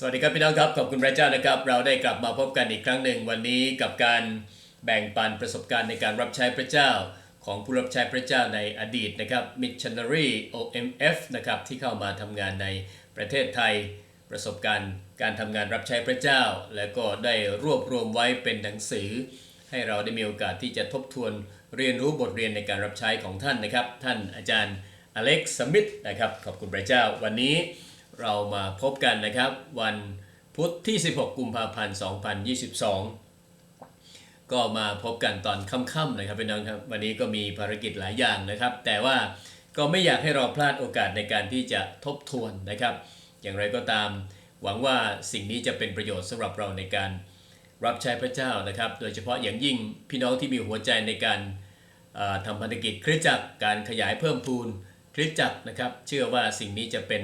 สวัสดีครับพี่น้องครับขอบคุณพระเจ้านะครับ เราได้กลับมาพบกันอีกครั้งหนึ่งวันนี้กับการแบ่งปันประสบการณ์ในการรับใช้พระเจ้า ของผู้รับใช้พระเจ้าในอดีตนะครับ Missionary OMF นะครับที่เข้ามาทำงานในประเทศไทย ประสบการณ์การทำงานรับใช้พระเจ้า และก็ได้รวบรวมไว้เป็นหนังสือ ให้เราได้มีโอกาสที่จะทบทวนเรียนรู้บทเรียนในการรับใช้ของท่านนะครับ ท่านอาจารย์อเล็กซ์สมิธนะครับขอบคุณพระเจ้า วันนี้ เรามาพบกันนะครับ วันพุธที่ 16 กุมภาพันธ์ 2022 ก็มาพบกันตอนค่ำๆนะครับพี่น้องครับ วันนี้ก็มีภารกิจหลายอย่างนะครับ แต่ว่าก็ไม่อยากให้เราพลาดโอกาสในการที่จะทบทวนนะครับ อย่างไรก็ตามหวังว่าสิ่งนี้จะเป็นประโยชน์สำหรับเราในการรับใช้พระเจ้านะครับ โดยเฉพาะอย่างยิ่งพี่น้องที่มีหัวใจในการทำพันธกิจคริสตจักรการขยายเพิ่มพูนคริสตจักรนะครับ เชื่อว่าสิ่งนี้จะเป็น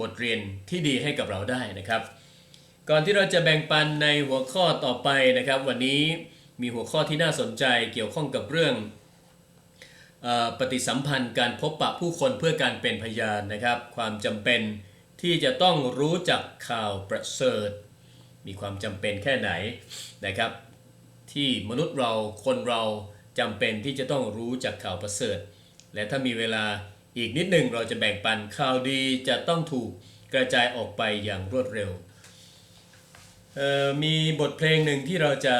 บทเรียนที่ดีให้กับเราได้นะครับ ก่อนที่เราจะแบ่งปันในหัวข้อต่อไปนะครับ วันนี้มีหัวข้อที่น่าสนใจเกี่ยวข้องกับเรื่องอปฏิสัมพันธ์การพบปะผู้คนเพื่อการเป็นพยานนะครับ ความจำเป็นที่จะต้องรู้จักข่าวประเสริฐ มีความจำเป็นแค่ไหนนะครับ ที่มนุษย์เราคนเราจำเป็นที่จะต้องรู้จักข่าวประเสริฐ และถ้ามีเวลา อีกนิดหนึ่งเราจะแบ่งปันข่าวดีจะต้องถูกกระจายออกไปอย่างรวดเร็ว มีบทเพลงหนึ่งที่เราจะ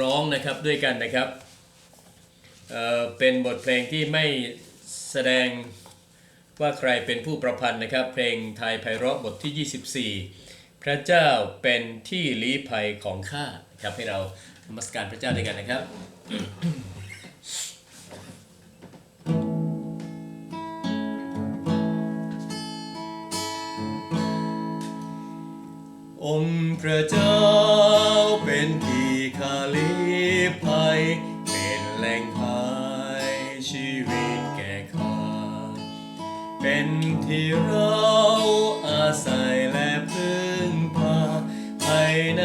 ร้องนะครับด้วยกันนะครับเเป็นบทเพลงที่ไม่แสดงว่าใครเป็นผู้ประพันธ์นะครับ เพลงไทยไพเราะบทที่ 24 พระเจ้าเป็นที่ลี้ภัยของข้าครับให้เรานมัสการพระเจ้าด้วยกันนะครับ องค์พระเจ้าเป็นที่คาลิภัย เป็นแหล่งหายชีวิตแก่ข้า เป็นที่เราอาศัยและพึ่งพาภายใน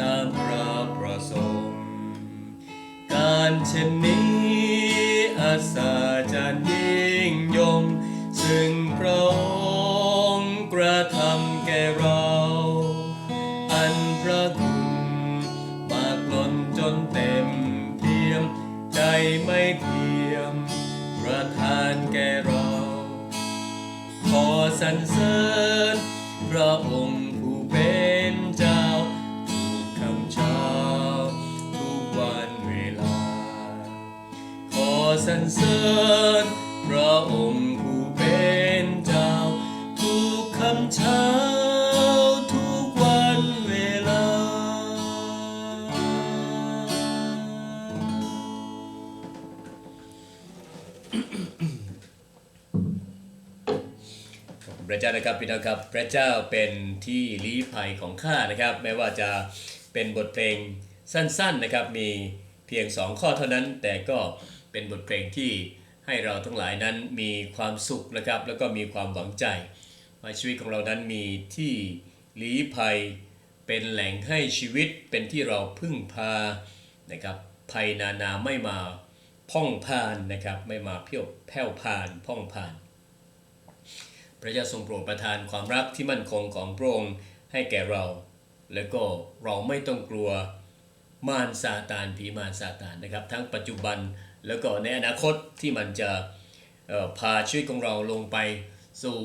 ตามพระประสงค์ การเช่นนี้อาสาจะยิ่งยง ซึ่งพระองค์กระทำแก่เรา อันพระคุณมากล้นจนเต็มเปี่ยม ใจไม่เทียม ประทานแก่เรา ขอสรรเสริญ เสริญพระองค์ผู้เป็นเจ้า ทุกคำเช้าทุกวันเวลา พระเจ้านะครับพี่น้องครับ พระเจ้าเป็นที่ลี้ภัยของข้านะครับแม้ว่าจะเป็นบทเพลงสั้นๆนะครับ มีเพียงสองข้อเท่านั้นแต่ก็ เป็นบทเพลงที่ให้เราทั้งหลายนั้นมีความสุขนะครับ แล้วก็มีความหวังใจว่าชีวิตของเรานั้นมีที่ลี้ภัย เป็นแหล่งให้ชีวิตเป็นที่เราพึ่งพานะครับภัยนานาไม่มาพ่องพานนะครับไม่มาเพี้ยวแผ่วพานพ่องพาน พระเจ้าทรงโปรดประทานความรักที่มั่นคงของพระองค์ให้แก่เรา แล้วก็เราไม่ต้องกลัวมารซาตานผีมารซาตานนะครับ ทั้งปัจจุบัน แล้วก็ในอนาคตที่มันจะพาชีวิตของเราลงไปสู่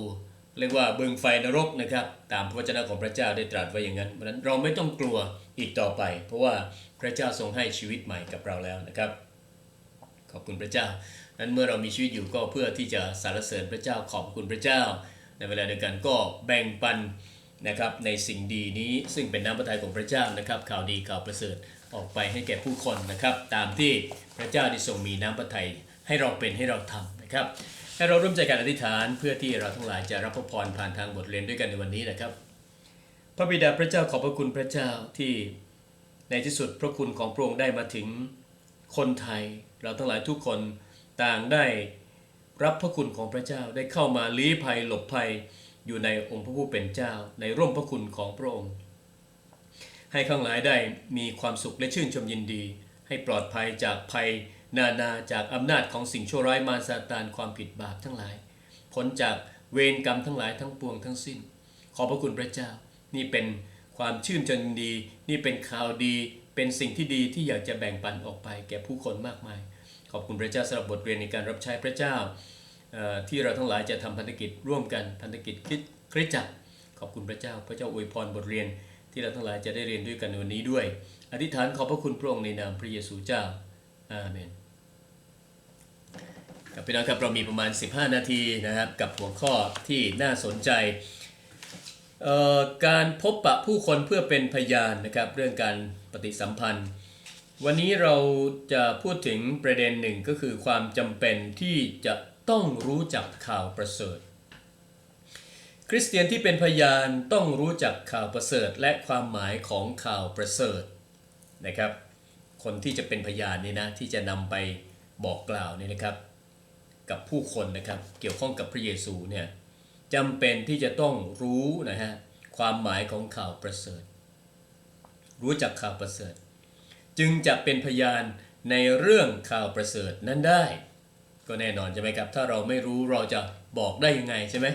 เรียกว่าบึงไฟนรกนะครับ ตามพระวจนะของพระเจ้าได้ตรัสไว้อย่างนั้นเพราะฉะนั้นเราไม่ต้องกลัวอีกต่อไป เพราะว่าพระเจ้าทรงให้ชีวิตใหม่กับเราแล้วนะครับ ขอบคุณพระเจ้า นั้นเมื่อเรามีชีวิตอยู่ก็เพื่อที่จะสรรเสริญพระเจ้าขอบคุณพระเจ้า ในเวลาเดียวกันก็แบ่งปันนะครับในสิ่งดีนี้ซึ่งเป็นน้ำพระทัยของพระเจ้านะครับ ข่าวดีข่าวประเสริฐ ออกไปให้แก่ผู้คนนะครับ ตามที่พระเจ้าได้ทรงมีน้ำพระทัยให้เราเป็นให้เราทำนะครับให้เราร่วมใจกันอธิษฐานเพื่อที่เราทั้งหลายจะรับพระพรผ่านทางบทเรียนด้วยกันในวันนี้นะครับ พระบิดาพระเจ้าขอบพระคุณพระเจ้าที่ในที่สุดพระคุณของพระองค์ได้มาถึงคนไทย เราทั้งหลายทุกคนต่างได้รับพระคุณของพระเจ้าได้เข้ามาลี้ภัยหลบภัยอยู่ในองค์พระผู้เป็นเจ้า ในร่มพระคุณของพระองค์ ให้ข้างหลายได้มีความสุขและชื่นชมยินดี ให้ปลอดภัยจากภัย นานาจากอำนาจของสิ่งชั่วร้ายมารซาตานความผิดบาปทั้งหลายพ้นจากเวรกรรมทั้งหลายทั้งปวงทั้งสิ้น ขอบพระคุณพระเจ้า นี่เป็นความชื่นชมยินดี นี่เป็นข่าวดี เป็นสิ่งที่ดีที่อยากจะแบ่งปันออกไปแก่ผู้คนมากมาย ขอบคุณพระเจ้าสำหรับบทเรียนในการรับใช้พระเจ้าที่เราทั้งหลายจะทำพันธกิจร่วมกันพันธกิจคริสคริสตจักรขอบคุณพระเจ้า พระเจ้าอวยพรบทเรียน ที่เราทั้งหลายจะได้เรียนด้วยกันในวันนี้ด้วย อธิษฐานขอบพระคุณพระองค์ในนามพระเยซูเจ้าอาเมนครับพี่น้องครับเรามีประมาณ 15 นาทีนะครับกับหัวข้อที่น่าสนใจเอ่อการพบปะผู้คนเพื่อเป็นพยานนะครับเรื่องการปฏิสัมพันธ์ วันนี้เราจะพูดถึงประเด็นหนึ่งก็คือความจำเป็นที่จะต้องรู้จักข่าวประเสริฐ คริสเตียนที่เป็นพยานต้องรู้จักข่าวประเสริฐและความหมายของข่าวประเสริฐนะครับ คนที่จะเป็นพยานนี่นะที่จะนำไปบอกกล่าวนี่นะครับ กับผู้คนนะครับเกี่ยวข้องกับพระเยซูเนี่ยจำเป็นที่จะต้องรู้นะฮะความหมายของข่าวประเสริฐ รู้จักข่าวประเสริฐ จึงจะเป็นพยานในเรื่องข่าวประเสริฐนั้นได้ ก็แน่นอนใช่ไหมครับ ถ้าเราไม่รู้เราจะบอกได้ยังไงใช่ไหม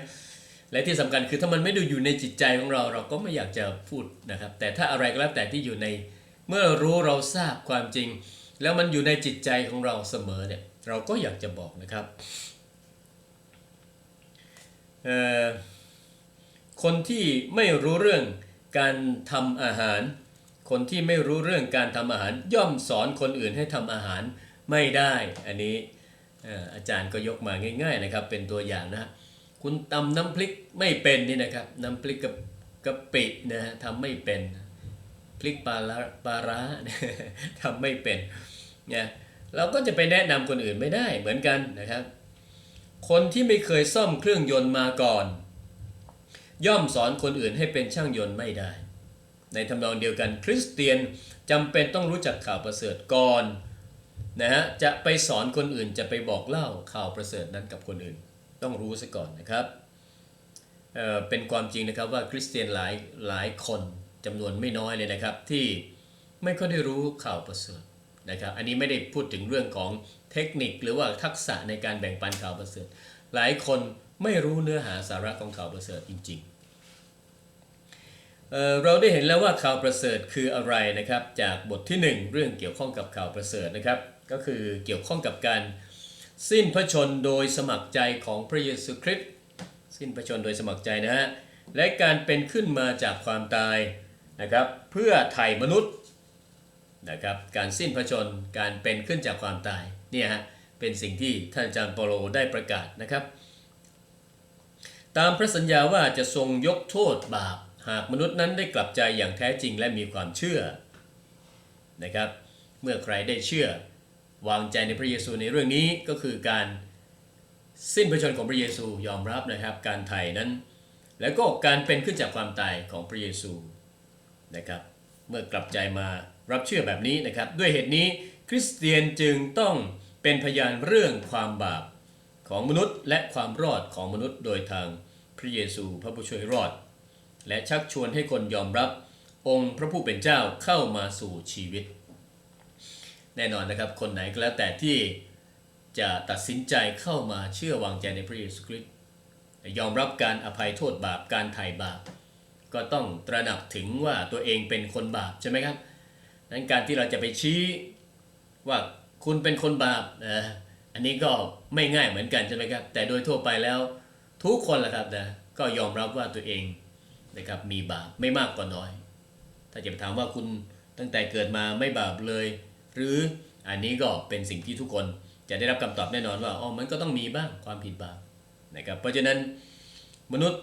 และที่สำคัญคือถ้ามันไม่ได้อยู่ในจิตใจของเราเราก็ไม่อยากจะพูดนะครับ แต่ถ้าอะไรก็แล้วแต่ที่อยู่ในเมื่อรู้เราทราบความจริง แล้วมันอยู่ในจิตใจของเราเสมอเนี่ยเราก็อยากจะบอกนะครับคนที่ไม่รู้เรื่องการทำอาหาร คนที่ไม่รู้เรื่องการทำอาหาร ย่อมสอนคนอื่นให้ทำอาหารไม่ได้ อันนี้เอ่ออาจารย์ก็ยกมาง่าย ๆนะครับ เป็นตัวอย่างนะ คุณตำน้ำพริกไม่เป็นนี่นะครับน้ำพริกกับกะปินะฮะทำไม่เป็นพริกปลาร้าปลาร้าทำไม่เป็นเนี่ยเราก็จะไปแนะนำคนอื่นไม่ได้เหมือนกันนะครับ คนที่ไม่เคยซ่อมเครื่องยนต์มาก่อน ย่อมสอนคนอื่นให้เป็นช่างยนต์ไม่ได้ ในทำนองเดียวกันคริสเตียนจำเป็นต้องรู้จักข่าวประเสริฐก่อนนะฮะจะไปสอนคนอื่นจะไปบอกเล่าข่าวประเสริฐนั้นกับคนอื่น ต้องรู้ซะก่อนนะครับเอ่อเป็นความจริงนะครับว่าคริสเตียนหลายหลายคนจำนวนไม่น้อยเลยนะครับ ที่ไม่ค่อยได้รู้ข่าวประเสริฐนะครับ อันนี้ไม่ได้พูดถึงเรื่องของเทคนิคหรือว่าทักษะในการแบ่งปันข่าวประเสริฐ หลายคนไม่รู้เนื้อหาสาระของข่าวประเสริฐจริงๆเอ่อเราได้เห็นแล้วว่าข่าวประเสริฐคืออะไรนะครับ จากบทที่หนึ่งเรื่องเกี่ยวข้องกับข่าวประเสริฐนะครับ ก็คือเกี่ยวข้องกับการ สิ้นพระชนโดยสมัครใจของพระเยซูคริสต์สิ้นพระชนโดยสมัครใจนะฮะและการเป็นขึ้นมาจากความตายนะครับเพื่อไถ่มนุษย์นะครับการสิ้นพระชนการเป็นขึ้นจากความตายเนี่ยฮะเป็นสิ่งที่ท่านอาจารย์เปโลได้ประกาศนะครับ ตามพระสัญญาว่าจะทรงยกโทษบาป หากมนุษย์นั้นได้กลับใจอย่างแท้จริงและมีความเชื่อนะครับเมื่อใครได้เชื่อ วางใจในพระเยซูในเรื่องนี้ก็คือการสิ้นพระชนของพระเยซูยอมรับนะครับการไถ่นั้น แล้วก็การเป็นขึ้นจากความตายของพระเยซูนะครับ เมื่อกลับใจมารับเชื่อแบบนี้นะครับ ด้วยเหตุนี้คริสเตียนจึงต้องเป็นพยานเรื่องความบาปของมนุษย์ และความรอดของมนุษย์โดยทางพระเยซูพระผู้ช่วยรอด และชักชวนให้คนยอมรับองค์พระผู้เป็นเจ้าเข้ามาสู่ชีวิต แน่นอนนะครับ คนไหนก็แล้วแต่ที่จะตัดสินใจเข้ามาเชื่อวางใจในพระเยซูคริสต์ยอมรับการอภัยโทษบาปการไถ่บาป ก็ต้องตระหนักถึงว่าตัวเองเป็นคนบาปใช่ไหมครับนั้นการที่เราจะไปชี้ว่าคุณเป็นคนบาปนะอันนี้ก็ไม่ง่ายเหมือนกันใช่ไหมครับ แต่โดยทั่วไปแล้วทุกคนแหละครับนะก็ยอมรับว่าตัวเองนะครับมีบาปไม่มากก็น้อย ถ้าจะไปถามว่าคุณตั้งแต่เกิดมาไม่บาปเลย หรืออันนี้ก็เป็นสิ่งที่ทุกคนจะได้รับคำตอบแน่นอนว่าอ๋อมันก็ต้องมีบ้างความผิดบาปนะครับเพราะฉะนั้นมนุษย์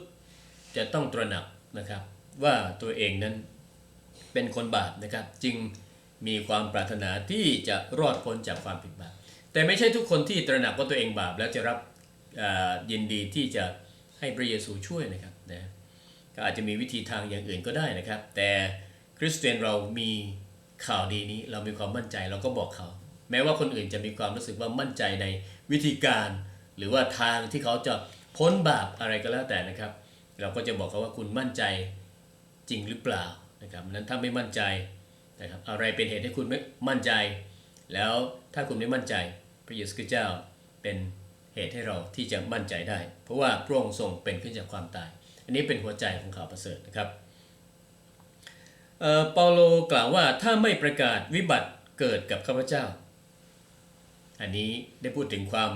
จะต้องตระหนักนะครับว่าตัวเองนั้นเป็นคนบาปนะครับ จึงมีความปรารถนาที่จะรอดพ้นจากความผิดบาปแต่ไม่ใช่ทุกคนที่ตระหนักว่าตัวเองบาปแล้วจะรับยินดีที่จะให้พระเยซูช่วยนะครับนะก็อาจจะมีวิธีทางอย่างอื่นก็ได้นะครับ แต่คริสเตียนเรามี ข่าวดีนี้เรามีความมั่นใจเราก็บอกเขา แม้ว่าคนอื่นจะมีความรู้สึกว่ามั่นใจในวิธีการ หรือว่าทางที่เขาจะพ้นบาปอะไรก็แล้วแต่นะครับ เราก็จะบอกเขาว่าคุณมั่นใจจริงหรือเปล่านะครับนั้นถ้าไม่มั่นใจนะครับอะไรเป็นเหตุให้คุณไม่มั่นใจ แล้วถ้าคุณไม่มั่นใจพระเยซูคริสต์เจ้าเป็นเหตุให้เราที่จะมั่นใจได้ เพราะว่าพระองค์ทรงเป็นขึ้นจากความตาย อันนี้เป็นหัวใจของข่าวประเสริฐนะครับ เปาโลกล่าวว่าถ้าไม่ประกาศวิบัติเกิดกับข้าพเจ้า อันนี้ได้พูดถึงความ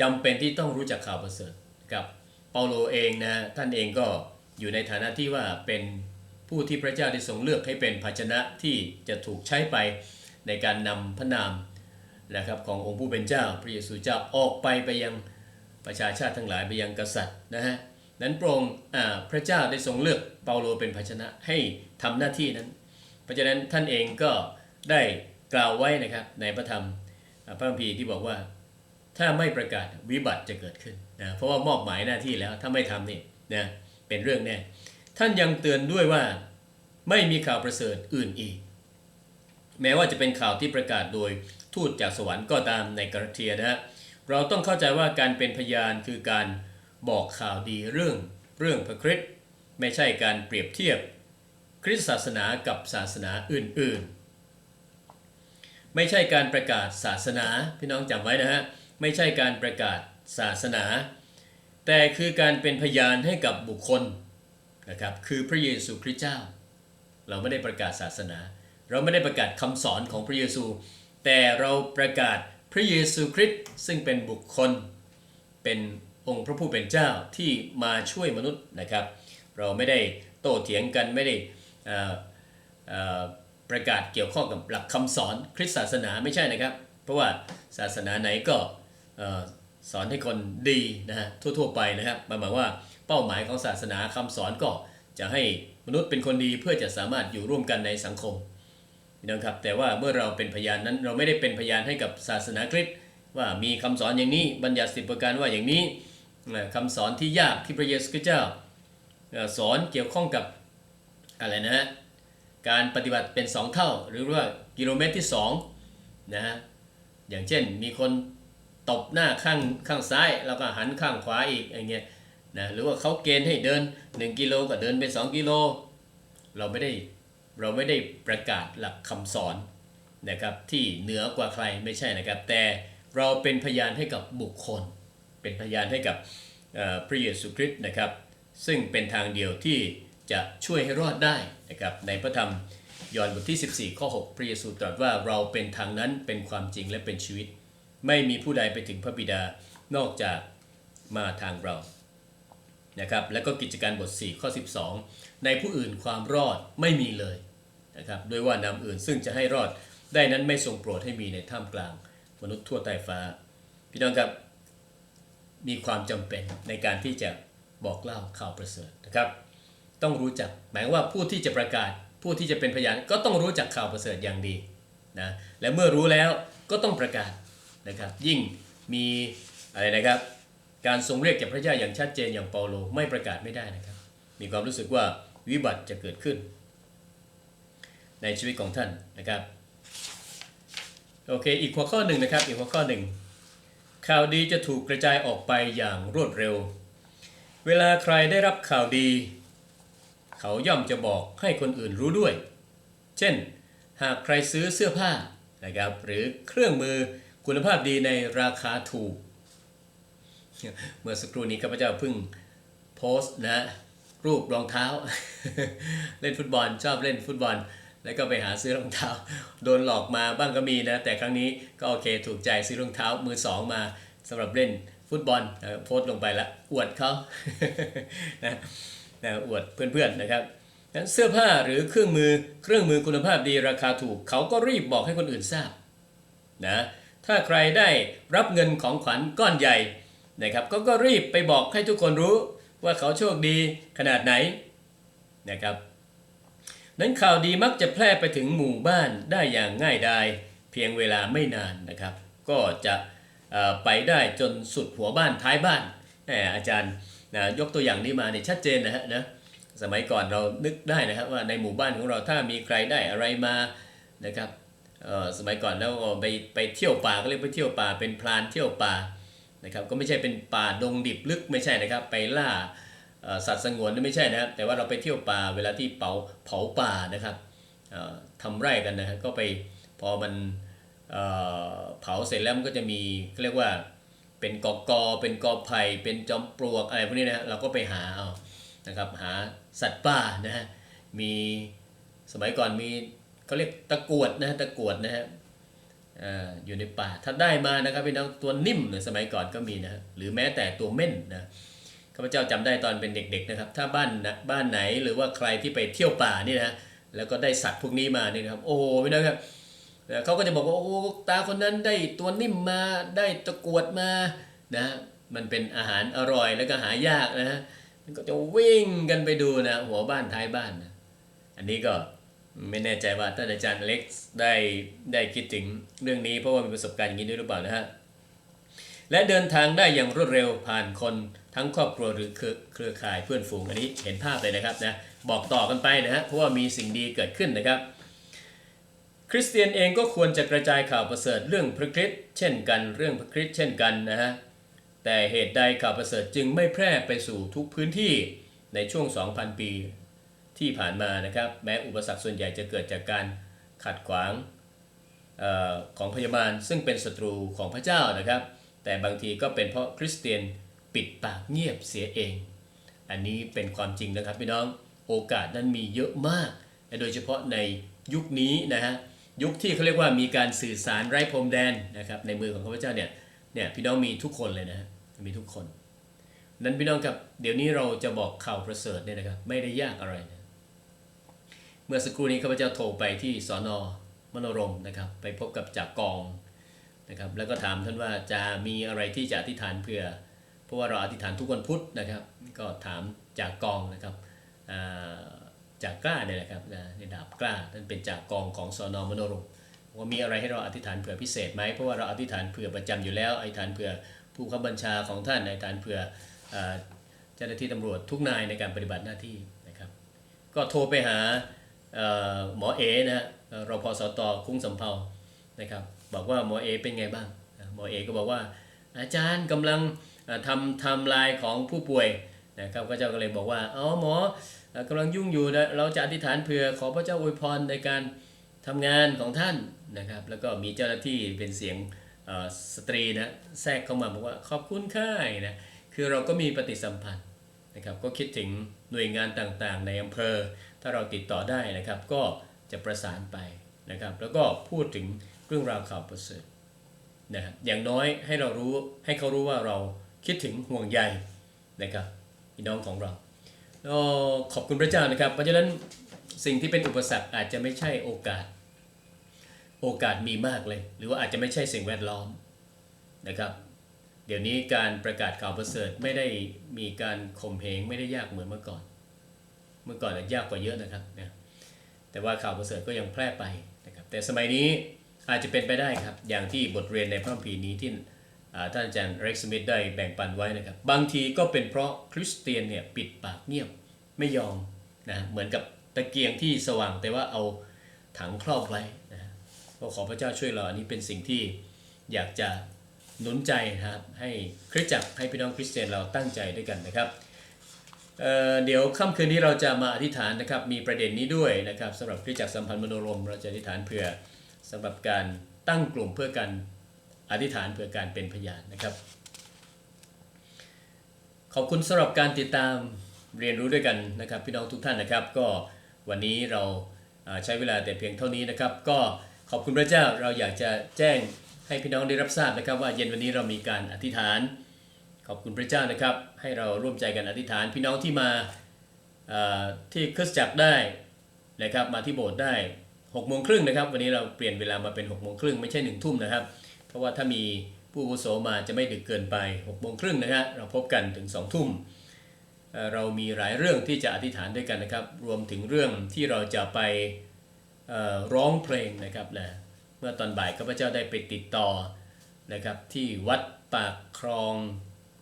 จำเป็นที่ต้องรู้จักข่าวประเสริฐครับเปาโลเองนะท่านเองก็อยู่ในฐานะที่ว่าเป็นผู้ที่พระเจ้าได้ทรงเลือกให้เป็นภาชนะที่จะถูกใช้ไปในการนำพระนามนะครับขององค์ผู้เป็นเจ้า พระเยซูเจ้าออกไปไปยังประชาชาติทั้งหลายไปยังกษัตริย์นะฮะ นั้นพระองค์อ่าพระเจ้าได้ทรงเลือกเปาโลเป็นภาชนะให้ทำหน้าที่นั้น เพราะฉะนั้นท่านเองก็ได้กล่าวไว้นะครับในพระธรรมพระคัมภีร์ที่บอกว่าถ้าไม่ประกาศวิบัติจะเกิดขึ้นนะเพราะว่ามอบหมายหน้าที่แล้วถ้าไม่ทำนี่นะเป็นเรื่องแน่ ท่านยังเตือนด้วยว่าไม่มีข่าวประเสริฐอื่นอีก แม้ว่าจะเป็นข่าวที่ประกาศโดยทูตจากสวรรค์ก็ตามในกาลาเทียนะฮะเราต้องเข้าใจว่าการเป็นพยานคือการ บอกข่าวดีเรื่องเรื่องพระคริสต์ไม่ใช่การเปรียบเทียบ คริสตศาสนากับศาสนาอื่นๆ ไม่ใช่การประกาศศาสนาพี่น้องจำไว้นะฮะไม่ใช่การประกาศศาสนา แต่คือการเป็นพยานให้กับบุคคลนะครับคือพระเยซูคริสต์เจ้า เราไม่ได้ประกาศศาสนา เราไม่ได้ประกาศคำสอนของพระเยซู แต่เราประกาศพระเยซูคริสต์ซึ่งเป็นบุคคลเป็น องค์พระผู้เป็นเจ้าที่มาช่วยมนุษย์นะครับ เราไม่ได้โต้เถียงกันไม่ได้ประกาศเกี่ยวข้องกับหลักคำสอนคริสตศาสนาไม่ใช่นะครับ เพราะว่าศาสนาไหนก็สอนให้คนดีนะฮะทั่วๆไปนะครับหมายความว่าเป้าหมายของศาสนาคำสอนก็จะให้มนุษย์เป็นคนดีเพื่อจะสามารถอยู่ร่วมกันในสังคมนะครับแต่ว่าเมื่อเราเป็นพยานนั้นเราไม่ได้เป็นพยานให้กับศาสนาคริสต์ว่ามีคำสอนอย่างนี้บัญญัติสิบประการว่าอย่างนี้ คำสอนที่ยากที่พระเยซูคริสต์เจ้าสอนเกี่ยวข้องกับอะไรนะฮะการปฏิบัติเป็นสองเท่า หรือว่ากิโลเมตรที่สองนะฮะอย่างเช่นมีคนตบหน้าข้างข้างซ้ายแล้วก็หันข้างขวาอีกอย่างเงี้ยนะหรือว่าเขาเกณฑ์ให้เดิน 1 กิโลก็เดินไป2กิโลเราไม่ได้เราไม่ได้ประกาศหลักคำสอนนะครับที่เหนือกว่าใครไม่ใช่นะครับ แต่เราเป็นพยานให้กับบุคคล เป็นพยานให้กับพระเยซูคริสต์นะครับ ซึ่งเป็นทางเดียวที่จะช่วยให้รอดได้นะครับในพระธรรมยอห์นบทที่ 14 ข้อ 6 พระเยซูตรัสว่าเราเป็นทางนั้นเป็นความจริงและเป็นชีวิต ไม่มีผู้ใดไปถึงพระบิดานอกจากมาทางเรานะครับแล้วก็กิจการบท 4 ข้อ 12 ในผู้อื่นความรอดไม่มีเลยนะครับด้วยว่านำอื่นซึ่งจะให้รอดได้นั้นไม่ทรงโปรดให้มีในท่ามกลาง มนุษย์ทั่วใต้ฟ้า พี่น้องครับ มีความจำเป็นในการที่จะบอกเล่าข่าวประเสริฐนะครับ ต้องรู้จักหมายว่าผู้ที่จะประกาศ ผู้ที่จะเป็นพยานก็ต้องรู้จักข่าวประเสริฐอย่างดีนะและเมื่อรู้แล้วก็ต้องประกาศนะครับ ยิ่งมีอะไรนะครับ การทรงเรียกจากพระเจ้าอย่างชัดเจนอย่างเปาโลไม่ประกาศไม่ได้นะครับ มีความรู้สึกว่าวิบัติจะเกิดขึ้น ในชีวิตของท่านนะครับโอเค อีกหัวข้อหนึ่งนะครับ อีกหัวข้อหนึ่ง ข่าวดีจะถูกกระจายออกไปอย่างรวดเร็ว เวลาใครได้รับข่าวดี เขาย่อมจะบอกให้คนอื่นรู้ด้วย เช่น หากใครซื้อเสื้อผ้านะครับหรือเครื่องมือคุณภาพดีในราคาถูก เมื่อสักครู่นี้ข้าพเจ้าเพิ่งโพสต์นะรูปรองเท้า เล่นฟุตบอลชอบเล่นฟุตบอล แล้วก็ไปหาซื้อรองเท้า โดนหลอกมาบ้างก็มีนะ แต่ครั้งนี้ก็โอเคถูกใจซื้อรองเท้ามือสองมาสำหรับเล่นฟุตบอลนะโพสต์ลงไปละอวดเขานะนะอวดเพื่อนๆนะครับเสื้อผ้าหรือเครื่องมือเครื่องมือคุณภาพดีราคาถูก เขาก็รีบบอกให้คนอื่นทราบนะถ้าใครได้รับเงินของขวัญก้อนใหญ่นะครับก็ก็รีบไปบอกให้ทุกคนรู้ว่าเขาโชคดีขนาดไหนนะครับ นั้นข่าวดีมักจะแพร่ไปถึงหมู่บ้านได้อย่างง่ายดายเพียงเวลาไม่นานนะครับ ก็จะไปได้จนสุดหัวบ้านท้ายบ้านแหมอาจารย์นะยกตัวอย่างนี้มาเนี่ยชัดเจนนะฮะนะสมัยก่อนเรานึกได้นะครับว่าในหมู่บ้านของเราถ้ามีใครได้อะไรมานะครับสมัยก่อนแล้วไปไปเที่ยวป่าก็เรียกไปเที่ยวป่าเป็นพรานเที่ยวป่านะครับก็ไม่ใช่เป็นป่าดงดิบลึกไม่ใช่นะครับ ไปล่า สัตว์สงวนนี่ไม่ใช่นะครับแต่ว่าเราไปเที่ยวป่าเวลาที่เผาเผาป่านะครับเอ่อทำไร่กันนะก็ไปพอมันเผาเสร็จแล้วมันก็จะมีเรียกว่าเป็นกอกอเป็นกอไผ่เป็นจอมปลวกอะไรพวกนี้นะฮะเราก็ไปหาเอานะครับหาสัตว์ป่านะฮะมีสมัยก่อนมีเขาเรียกตะกรวดนะตะกรวดนะฮะอยู่ในป่าถ้าได้มานะครับพี่น้องตัวนิ่มเนี่ยสมัยก่อนก็มีนะฮะหรือแม้แต่ตัวเม่นนะ ข้าพเจ้าจำได้ตอนเป็นเด็กๆนะครับ ถ้าบ้านบ้านไหนหรือว่าใครที่ไปเที่ยวป่านี่นะแล้วก็ได้สัตว์พวกนี้มานี่นะครับ โอ้โหพี่น้องครับแล้วเขาก็จะบอกว่าโอ้ตาคนนั้นได้ตัวนิ่มมาได้ตะกรวดมานะมันเป็นอาหารอร่อยแล้วก็หายากนะฮะมันก็จะวิ่งกันไปดูนะหัวบ้านท้ายบ้านนะอันนี้ก็ไม่แน่ใจว่าท่านอาจารย์เล็กได้ได้คิดถึงเรื่องนี้เพราะว่ามีประสบการณ์อย่างนี้ด้วยหรือเปล่านะฮะและเดินทางได้อย่างรวดเร็วผ่านคน ทั้งครอบครัวหรือเครือข่ายเพื่อนฝูงอันนี้เห็นภาพเลยนะครับนะบอกต่อกันไปนะฮะเพราะว่ามีสิ่งดีเกิดขึ้นนะครับ คริสเตียนเองก็ควรจะกระจายข่าวประเสริฐเรื่องพระคริสต์เช่นกันเรื่องพระคริสต์เช่นกันนะฮะแต่เหตุใดข่าวประเสริฐจึงไม่แพร่ไปสู่ทุกพื้นที่ในช่วง 2,000 ปีที่ผ่านมานะครับ แม้อุปสรรคส่วนใหญ่จะเกิดจากการขัดขวางออของพยาบาลซึ่งเป็นศัตรูของพระเจ้านะครับ แต่บางทีก็เป็นเพราะคริสเตียน ปิดปากเงียบเสียเอง อันนี้เป็นความจริงนะครับพี่น้องโอกาสนั้นมีเยอะมากและโดยเฉพาะในยุคนี้นะฮะยุคที่เขาเรียกว่ามีการสื่อสารไร้พรมแดนนะครับในมือของข้าพเจ้าเนี่ยเนี่ยพี่น้องมีทุกคนเลยนะฮะมีทุกคนนั้นพี่น้องครับเดี๋ยวนี้เราจะบอกข่าวประเสริฐเนี่ยนะครับไม่ได้ยากอะไรนะเมื่อสักครู่นี้ข้าพเจ้าโทรไปที่สอนอมโนรมนะครับไปพบกับจากกองนะครับแล้วก็ถามท่านว่าจะมีอะไรที่จะอธิษฐานเพื่อ เพราะว่าเราอธิษฐานทุกวันพุธนะครับ ก็ถามจากกองนะครับจากกล้าเนี่ยนะครับนะในดาบกล้าท่านเป็นจากกองของสอนอมโนรมว่ามีอะไรให้เราอธิษฐานเผื่อพิเศษไหมเพราะว่าเราอธิษฐานเผื่อประจำอยู่แล้วอธิษฐานเผื่อผู้ขับบัญชาของท่านอธิษฐานเผื่อเจ้าหน้าที่ตำรวจทุกนายในการปฏิบัติหน้าที่นะครับก็โทรไปหาหมอเอนะฮะเอ่อรพสตคุ้งสำเภานะครับบอกว่าหมอเอเป็นไงบ้างหมอเอก็บอกว่าอาจารย์กำลัง ทำทำลายของผู้ป่วยนะครับก็เจ้าก็เลยบอกว่าอ๋อหมอเอ่อกำลังยุ่งอยู่นะเราจะอธิษฐานเผื่อขอพระเจ้าอวยพรในการทำงานของท่านนะครับ แล้วก็มีเจ้าหน้าที่เป็นเสียงสตรีนะแทรกเข้ามาบอกว่าขอบคุณค่ายนะคือเราก็มีปฏิสัมพันธ์นะครับ ก็คิดถึงหน่วยงานต่างๆ ในอำเภอ ถ้าเราติดต่อได้นะครับ ก็จะประสานไปนะครับ แล้วก็พูดถึงเรื่องราวข่าวประเสริฐนะครับอย่างน้อยให้เรารู้ให้เขารู้ว่าเรา คิดถึงห่วงใยนะครับพี่น้องของเราขอบคุณพระเจ้านะครับ เพราะฉะนั้นสิ่งที่เป็นอุปสรรคอาจจะไม่ใช่โอกาส โอกาสมีมากเลย หรือว่าอาจจะไม่ใช่สิ่งแวดล้อมนะครับ เดี๋ยวนี้การประกาศข่าวประเสริฐไม่ได้มีการข่มเหงไม่ได้ยากเหมือนเมื่อก่อน เมื่อก่อนน่ะยากกว่าเยอะนะครับนะแต่ว่าข่าวประเสริฐก็ยังแพร่ไปนะครับแต่สมัยนี้อาจจะเป็นไปได้ครับ อย่างที่บทเรียนในพระคัมภีร์นี้ที่ ท่านอาจารย์เร็กซ์สมิธได้แบ่งปันไว้นะครับ บางทีก็เป็นเพราะคริสเตียนเนี่ยปิดปากเงียบไม่ยอมนะเหมือนกับตะเกียงที่สว่างแต่ว่าเอาถังครอบไว้นะก็ขอพระเจ้าช่วยเราอันนี้เป็นสิ่งที่อยากจะหนุนใจนะครับให้คริสตจักรให้พี่น้องคริสเตียนเราตั้งใจด้วยกันนะครับเเดี๋ยวค่ำคืนนี้เราจะมาอธิษฐานนะครับมีประเด็นนี้ด้วยนะครับสำหรับคริสตจักรสัมพันธ์มโนรม เราจะอธิษฐานเพื่อสำหรับการตั้งกลุ่มเพื่อการ อธิษฐานเพื่อการเป็นพยานนะครับ ขอบคุณสำหรับการติดตามเรียนรู้ด้วยกันนะครับ พี่น้องทุกท่านนะครับ ก็วันนี้เราใช้เวลาแต่เพียงเท่านี้นะครับ ก็ขอบคุณพระเจ้าเราอยากจะแจ้งให้พี่น้องได้รับทราบนะครับ ว่าเย็นวันนี้เรามีการอธิษฐาน ขอบคุณพระเจ้านะครับ ให้เราร่วมใจกันอธิษฐาน พี่น้องที่มาที่คริสตจักรได้นะครับมาที่โบสถ์ได้6กโมงครึ่งนะครับ วันนี้เราเปลี่ยนเวลามาเป็น6กโมงครึ่งไม่ใช่1นึ่ทุ่มนะครับ เพราะว่าถ้ามีผู้อาวุโสมาจะไม่ดึกเกินไป6กโมงครึ่งนะฮะเราพบกันถึง2องทุ่มเรามีหลายเรื่องที่จะอธิษฐานด้วยกันนะครับ รวมถึงเรื่องที่เราจะไปร้องเพลงนะครับนะเมื่อตอนบ่ายข้าพเจ้าได้ไปติดต่อนะครับที่วัดปากคลอง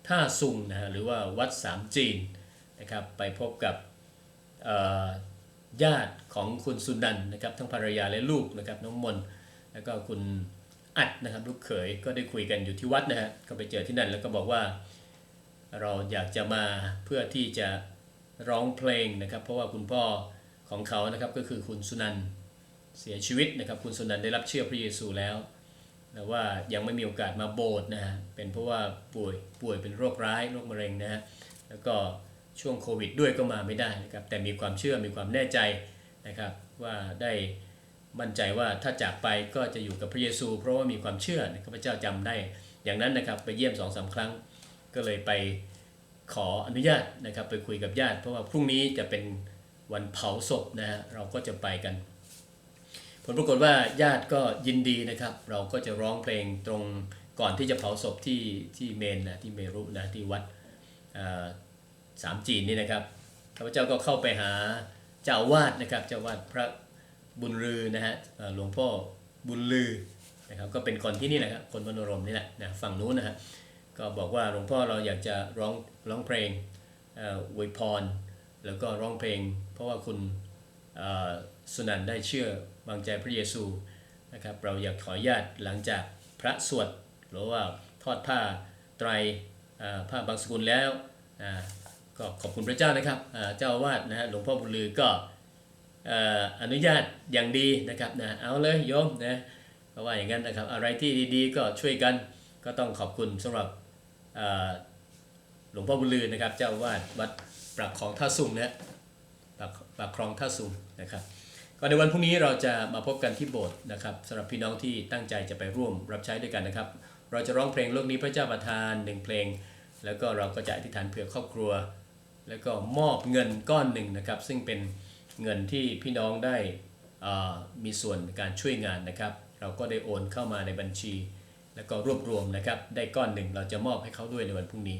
ท่าซุงนะฮะหรือว่าวัดสามจีนนะครับไปพบกับญาติของคุณสุนันนะครับทั้งภรรยาและลูกนะครับน้องมนแล้วก็คุณ อัดนะครับลูกเขยก็ได้คุยกันอยู่ที่วัดนะฮะก็ไปเจอที่นั่นแล้วก็บอกว่า เราอยากจะมาเพื่อที่จะร้องเพลงนะครับ เพราะว่าคุณพ่อของเขานะครับก็คือคุณสุนันเสียชีวิตนะครับ คุณสุนันได้รับเชื่อพระเยซูแล้วแต่ว่ายังไม่มีโอกาสมาโบสถ์นะฮะเป็นเพราะว่าป่วยป่วยเป็นโรคร้ายโรคมะเร็งนะฮะแล้วก็ช่วงโควิดด้วยก็มาไม่ได้นะครับแต่มีความเชื่อมีความแน่ใจนะครับว่าได้ มั่นใจว่าถ้าจากไปก็จะอยู่กับพระเยซู เพราะว่ามีความเชื่อนะข้าพเจ้าจำได้ อย่างนั้นนะครับไปเยี่ยมสองสาครั้ง ก็เลยไปขออนุญาตนะครับไปคุยกับญาติ เพราะว่าพรุ่งนี้จะเป็นวันเผาศพนะฮะเราก็จะไปกัน ผลปรากฏว่าญาติก็ยินดีนะครับ เราก็จะร้องเพลงตรงก่อนที่จะเผาศพที่ที่เมนนะที่เมรุนะที่วัดสามจีนนี่นะครับข้าพเจ้าก็เข้าไปหาเจ้าวาดนะครับเจ้าวาดพระ บุญลือนะฮะหลวงพ่อบุญลือนะครับก็เป็นคนที่นี่แหละครับคนมโนรมนี่แหละนะฝั่งนู้นนะฮะก็บอกว่าหลวงพ่อเราอยากจะร้องร้องเพลงอวยพร แล้วก็ร้องเพลง เพราะว่าคุณสุนันได้เชื่อวางใจพระเยซูนะครับเราอยากขออนุญาตหลังจากพระสวดหรือว่าทอดผ้าไตรผ้าบางสกุลแล้วก็ขอบคุณพระเจ้านะครับเจ้าอาวาสนะฮะหลวงพ่อบุญลือก็ อนุญาตอย่างดีนะครับนะเอาเลยโยมนะเพราะว่าอย่างนั้นนะครับอะไรที่ดีๆ ก็ช่วยกันก็ต้องขอบคุณสำหรับหลวงพ่อบุญลือนะครับ เจ้าอาวาดวัดปรักของท่าสุงนะปรักปรักคลองท่าสุงนะครับก็ในวันพรุ่งนี้เราจะมาพบกันที่โบสถ์นะครับสำหรับพี่น้องที่ตั้งใจจะไปร่วมรับใช้ด้วยกันนะครับ เราจะร้องเพลงโลกนี้พระเจ้าประทานหนึ่งเพลง แล้วก็เราก็จะอธิษฐานเผื่อครอบครัว แล้วก็มอบเงินก้อนหนึ่งนะครับ ซึ่งเป็น เงินที่พี่น้องได้มีส่วนในการช่วยงานนะครับ เราก็ได้โอนเข้ามาในบัญชี แล้วก็รวบรวมนะครับ ได้ก้อนหนึ่งเราจะมอบให้เขาด้วยในวันพรุ่งนี้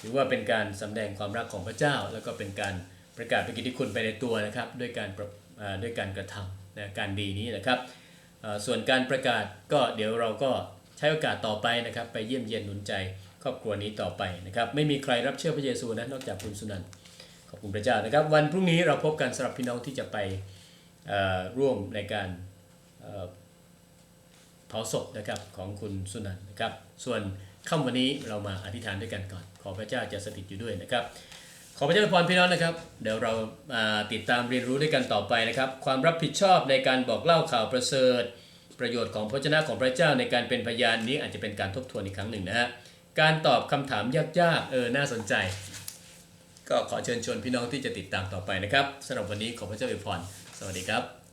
ถือว่าเป็นการสำแดงความรักของพระเจ้า แล้วก็เป็นการประกาศพระกิตติคุณไปในตัวนะครับ ด้วยการด้วยการกระทำนะการดีนี้นะครับ ส่วนการประกาศก็เดี๋ยวเราก็ใช้โอกาสต่อไปนะครับ ไปเยี่ยมเยียนหนุนใจครอบครัวนี้ต่อไปนะครับ ไม่มีใครรับเชื่อพระเยซูนะนอกจากคุณสุนันท์ อบคุณพระเจ้านะครับ วันพรุ่งนี้เราพบกันสำหรับพี่น้องที่จะไปร่วมในการเผาศพนะครับของคุณสุนันท์นะครับ ส่วนค่ำวันนี้เรามาอธิษฐานด้วยกันก่อน ขอพระเจ้าจะสถิตอยู่ด้วยนะครับ ขอพระเจ้าอวยพรพี่น้องนะครับ เดี๋ยวเราาติดตามเรียนรู้ด้วยกันต่อไปนะครับ ความรับผิดชอบในการบอกเล่าข่าวประเสริฐ ประโยชน์ของพระเจ้าของพระเจ้าในการเป็นพยานนี้อาจจะเป็นการทบทวนอีกครั้งหนึ่งนะฮะการตอบคำถามยากๆเออน่าสนใจ ก็ขอเชิญชวนพี่น้องที่จะติดตามต่อไปนะครับสำหรับวันนี้ขอพระเจ้าอวยพรสวัสดีครับ